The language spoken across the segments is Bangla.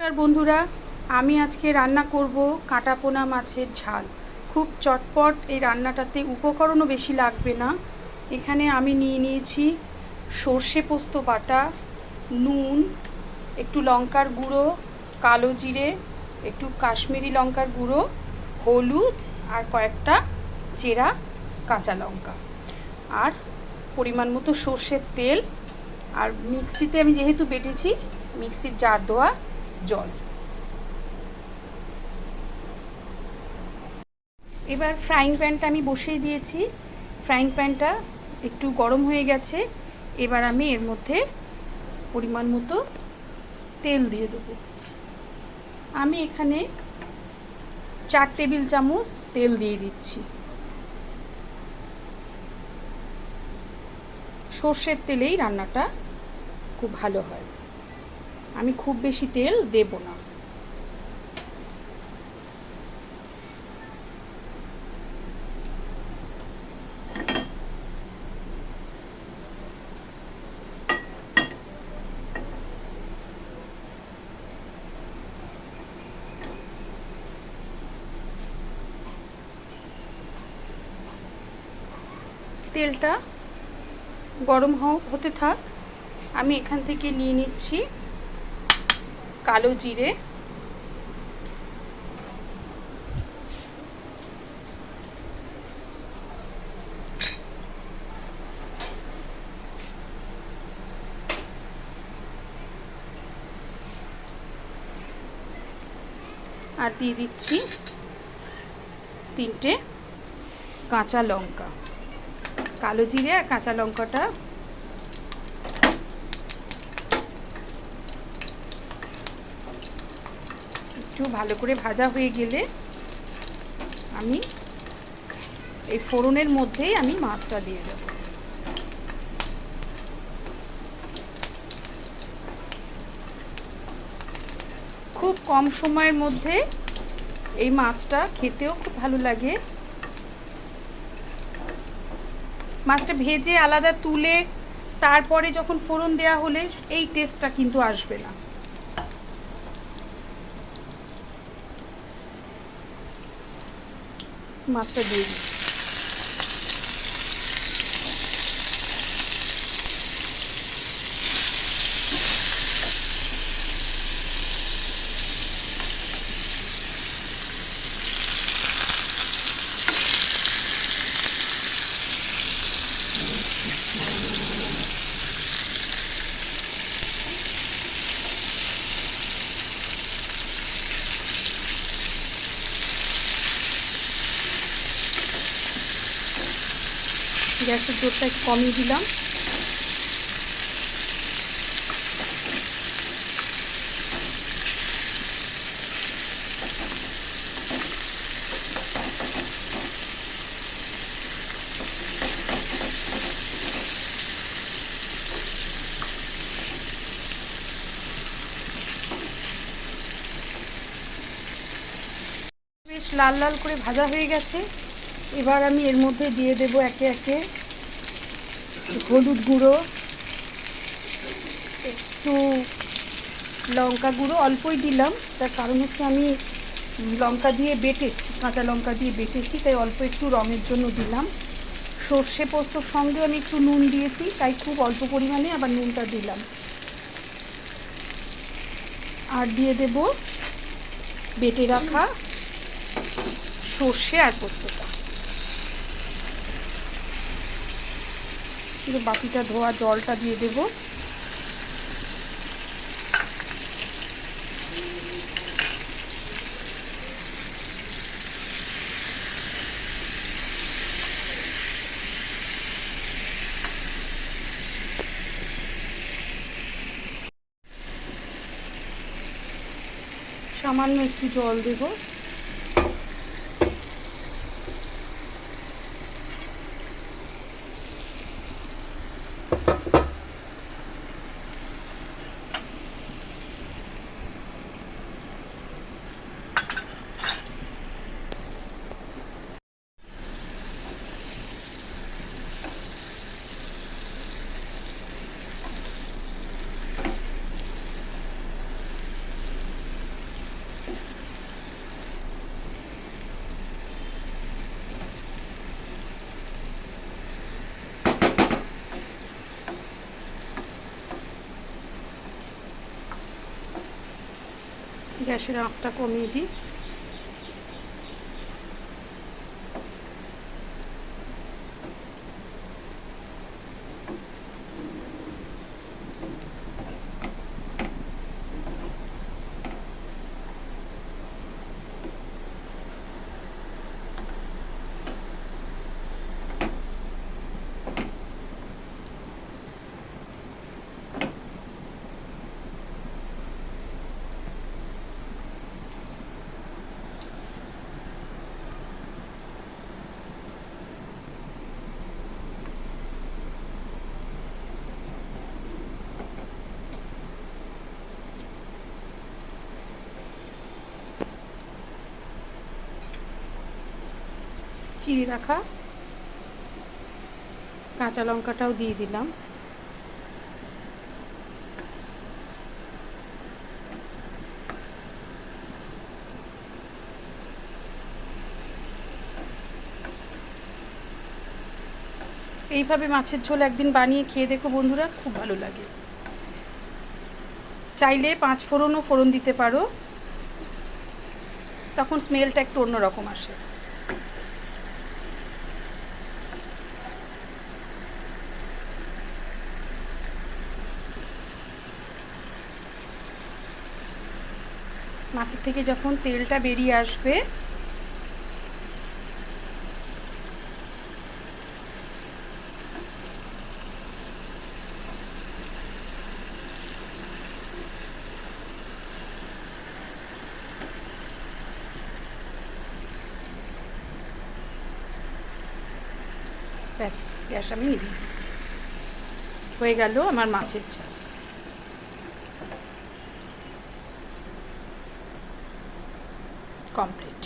নমস্কার বন্ধুরা, আমি আজকে রান্না করব কাঁটাপোনা মাছের ঝাল। খুব চটপট এই রান্নাটাতে উপকরণও বেশি লাগবে না। এখানে আমি নিয়ে নিয়েছি সর্ষে পোস্ত বাটা, নুন, একটু লঙ্কার গুঁড়ো, কালো জিরে, একটু কাশ্মীরি লঙ্কার গুঁড়ো, হলুদ আর কয়েকটা চেরা কাঁচা লঙ্কা। আর পরিমাণ মতো সর্ষের তেল। আর মিক্সিতে আমি যেহেতু বেটেছি, মিক্সির জার দেওয়া জল। এবার ফ্রাইং প্যানটা আমি বসিয়ে দিয়েছি। ফ্রাইং প্যানটা একটু গরম হয়ে গেছে। এবার আমি এর মধ্যে পরিমাণ মতো তেল দিয়ে দেবো। আমি এখানে চার টেবিল চামচ তেল দিয়ে দিচ্ছি। সর্ষের তেলেই রান্নাটা খুব ভালো হয়। আমি খুব বেশি তেল দেব না। তেলটা গরম হতে থাক। আমি এখান থেকে নিয়ে নিচ্ছি। কালো জিরে। আর দিয়ে দিচ্ছি তিনটে কাঁচা লঙ্কা। কালো জিরে আর কাঁচা লঙ্কাটা একটু ভালো করে ভাজা হয়ে গেলে আমি এই ফোড়নের মধ্যেই আমি মাছটা দিয়ে দেবো। খুব কম সময়ের মধ্যে এই মাছটা খেতেও খুব ভালো লাগে। মাছটা ভেজে আলাদা তুলে তারপরে যখন ফোড়ন দেওয়া হলে এই টেস্টটা কিন্তু আসবে না। মাছটা দিয়ে দিই গ্যাসের জোরটা একটু কমিয়ে দিলাম। লাল লাল করে ভাজা হয়ে গেছে। এবার আমি এর মধ্যে দিয়ে দেব একে একে হলুদ গুঁড়ো, একটু লঙ্কা গুঁড়ো, অল্পই দিলাম। তার কারণ হচ্ছে আমি লঙ্কা দিয়ে বেটেছি, কাঁচা লঙ্কা দিয়ে বেটেছি, তাই অল্প একটু রঙের জন্য দিলাম। সর্ষে পোস্তর সঙ্গে আমি একটু নুন দিয়েছি, তাই খুব অল্প পরিমাণে আবার নুনটা দিলাম। আর দিয়ে দেব বেটে রাখা সর্ষে আর পোস্তটা। শুধু বাকিটা ধোয়া জলটা দিয়ে দেব। সামান্য একটু জল দেবো। গ্যাসের আঁচটা কমিয়ে দিই। চিড়ে রাখা। কাঁচা লঙ্কাটাও দিয়ে দিলাম। এইভাবে মাছের ঝোল একদিন বানিয়ে খেয়ে দেখো বন্ধুরা, খুব ভালো লাগে। চাইলে পাঁচ ফোড়নও ফোড়ন দিতে পারো। তখন স্মেলটা একটু অন্যরকম আসে। মাছের থেকে যখন তেলটা বেরিয়ে আসবে, ব্যাস, গ্যাস আমি নিভিয়ে দিচ্ছি। হয়ে গেল আমার মাছের ঝাল কমপ্লিট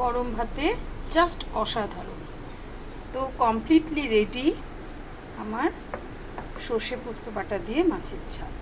গরম ভাতে জাস্ট অসাধারণ। তো কমপ্লিটলি রেডি আমার সর্ষে পোস্ত বাটা দিয়ে মাছের ঝাল।